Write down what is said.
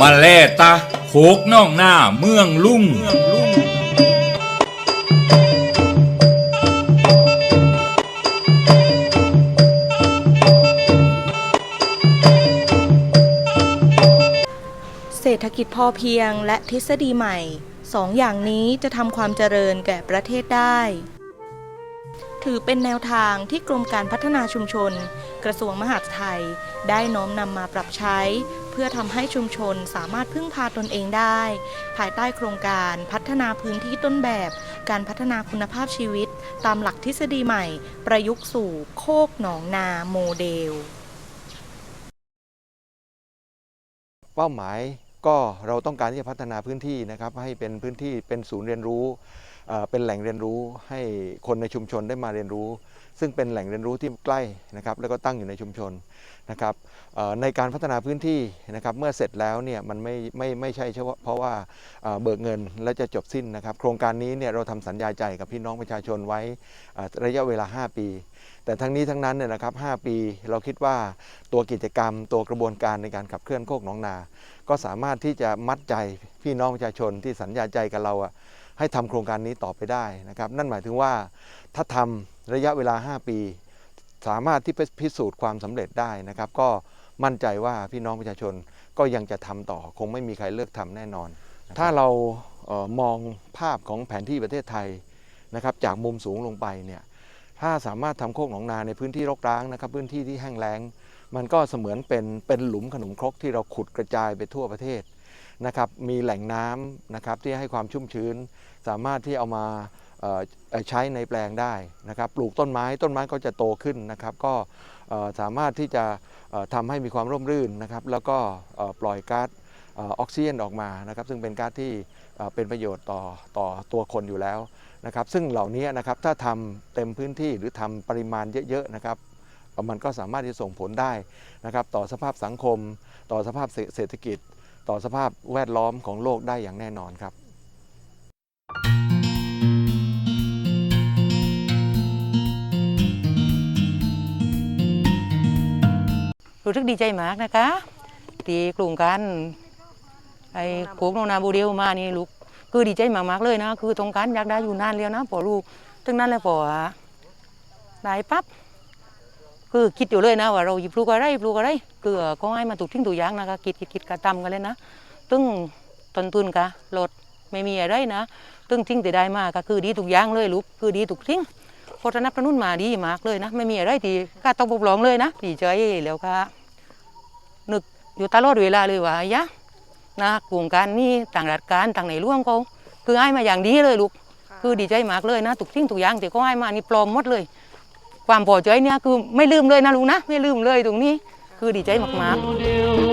มาแล่ตาโขกน่องหน้าเมืองลุ่งเศรษฐกิจพอเพียงและทฤษฎีใหม่สองอย่างนี้จะทำความเจริญแก่ประเทศได้ ถือเป็นแนวทางที่กรมการพัฒนาชุมชน กระทรวงมหาดไทย ได้น้อมนำมาปรับใช้ เพื่อทำให้ชุมชนสามารถพึ่งพาตนเองได้ ภายใต้โครงการพัฒนาพื้นที่ต้นแบบ การพัฒนาคุณภาพชีวิต ตามหลักทฤษฎีใหม่ ประยุกต์สู่โคกหนองนาโมเดล เป้าหมายก็เราต้องการที่จะพัฒนาพื้นที่นะครับให้เป็นพื้นที่เป็นศูนย์เรียนรู้ เป็นแหล่งเรียนรู้ให้คนในชุมชนได้มาเรียนรู้ ซึ่งเป็นแหล่งเรียนรู้ที่ใกล้นะครับแล้วก็ตั้งอยู่ในชุมชนนะครับในการพัฒนาพื้นที่นะครับเมื่อเสร็จแล้วเนี่ยมันไม่ไม่ไม่ใช่เฉพาะเพราะว่าเบิกเงินแล้วจะจบสิ้นนะครับ โครงการนี้เนี่ยเราทำสัญญาใจกับพี่น้องประชาชนไว้ระยะเวลา 5 ปี แต่ทั้งนี้ทั้งนั้นเนี่ยนะครับ 5 ปีเราคิดว่าตัวกิจกรรม ตัวกระบวนการในการขับเคลื่อนโคกหนองนา ก็สามารถที่จะมัดใจพี่น้องประชาชนที่สัญญาใจกับเราอะ ให้ทำโครงการนี้ต่อไปได้นะครับนั่นหมายถึงว่าถ้าทำระยะเวลา 5 ปี สามารถที่จะพิสูจน์ความสำเร็จได้นะครับ ก็มั่นใจว่าพี่น้องประชาชนก็ยังจะทำต่อ คงไม่มีใครเลิกทำแน่นอน ถ้าเราเออมองภาพของแผนที่ประเทศไทยนะครับจากมุมสูงลงไปเนี่ยถ้าสามารถทำโคกหนองนาในพื้นที่รกร้างนะครับ พื้นที่ที่แห้งแล้ง มันก็เสมือนเป็นเป็นหลุมขนมครกที่เราขุดกระจายไปทั่วประเทศ นะครับมีแหล่งน้ำนะครับที่ให้ความชุ่มชื้น สามารถที่เอามาใช้ในแปลงได้นะครับปลูกต้นไม้ต้นไม้ก็จะโตขึ้นนะครับ ก็สามารถที่จะเอ่อทำให้มีความร่มรื่นนะครับ แล้วก็ปล่อยก๊าซออกซิเจนออกมานะครับ ซึ่งเป็นก๊าซที่เป็นประโยชน์ต่อต่อตัวคนอยู่แล้วนะครับ ซึ่งเหล่านี้นะครับถ้าทำเต็มพื้นที่หรือทำปริมาณเยอะๆนะครับมันก็สามารถที่จะส่งผลได้นะครับ ต่อสภาพสังคม ต่อสภาพเศรษฐกิจ ต่อสภาพแวดล้อมของโลกได้อย่างแน่นอนครับรู้สึกดีใจมากนะคะที่กลุ่มกันไอ้โขกโนนาบูเดียวมานี่ลูกคือดีใจมากๆเลยนะ คือตรงกันอยากได้อยู่นานแล้วนะพอลูกถึงนั้นแล้วพอได้ปั๊บ คือคิดอยู่เลยนะว่าเราปลูกอะไรปลูกอะไรคือก็ให้มาถูกทิ้งถูกยางนะคะคิดคิดคิดกระทำกันเลยนะตึ้งต้นทุนกะลดไม่มีอะไรนะ ตึ้งทิ้งแต่ได้มาก็คือดีถูกยางเลยลูกคือดีถูกทิ้งโฆษณาพนุ่นมาดีมากเลยนะ ไม่มีอะไรที่กล้าต้องปกลองเลยนะดีใจแล้วก็นึกอยู่ตลอดเวลาเลยว่ายะนะโครงการนี้ต่างรัฐการต่างในร่วงเขาคือให้มาอย่างดีเลยลูกคือดีใจมากเลยนะทุกสิ่งทุกยางที่เขาให้มานี่ปลอมหมดเลย ความพอใจเนี่ยคือไม่ลืมเลยนะลุงนะ ไม่ลืมเลยตรงนี้ คือดีใจมากๆ